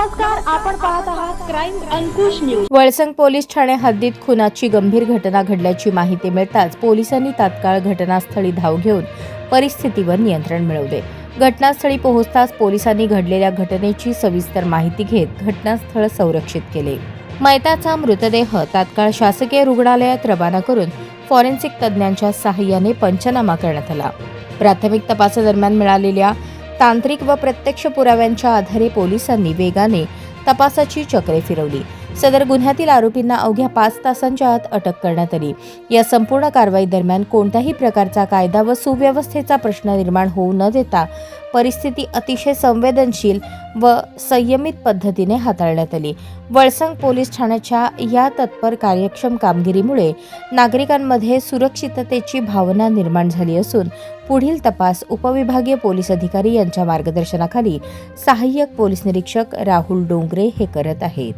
नमस्कार आपण पाहत आहात crime Ankush news Valsang police Thane हद्दीत खुनाची गंभीर घटना घडल्याची माहिती मिळताच पोलिसांनी तात्काळ घटनास्थळी धाव घेऊन परिस्थितीवर नियंत्रण मिळवले. घटनास्थळी पोहोचताच पोलिसांनी घडलेल्या घटनेची सविस्तर माहिती घेत घटनास्थळ संरक्षित केले. मैताचा मृतदेह तात्काळ शासकीय रुग्णालयात रवाना करून फॉरेन्सिक तज्ज्ञांच्या सहाय्याने पंचनामा करण्यात आला. प्राथमिक तपासादरम्यान मिळालेल्या तांत्रिक व प्रत्यक्ष पुराव्यांच्या आधारे पोलिसांनी वेगाने तपासाची चक्रे फिरवली. सदर गुन्ह्यातील आरोपींना अवघ्या पाच तासांच्या आत अटक करण्यात आली. या संपूर्ण कारवाई दरम्यान कोणत्याही प्रकारचा कायदा व सुव्यवस्थेचा प्रश्न निर्माण होऊ न देता परिस्थिती अतिशय संवेदनशील व संयमित पद्धतीने हाताळण्यात आली. वळसंग पोलीस ठाण्याच्या या तत्पर कार्यक्षम कामगिरीमुळे नागरिकांमध्ये सुरक्षिततेची भावना निर्माण झाली असून पुढील तपास उपविभागीय पोलीस अधिकारी यांच्या मार्गदर्शनाखाली सहाय्यक पोलीस निरीक्षक राहुल डोंगरे हे करत आहेत.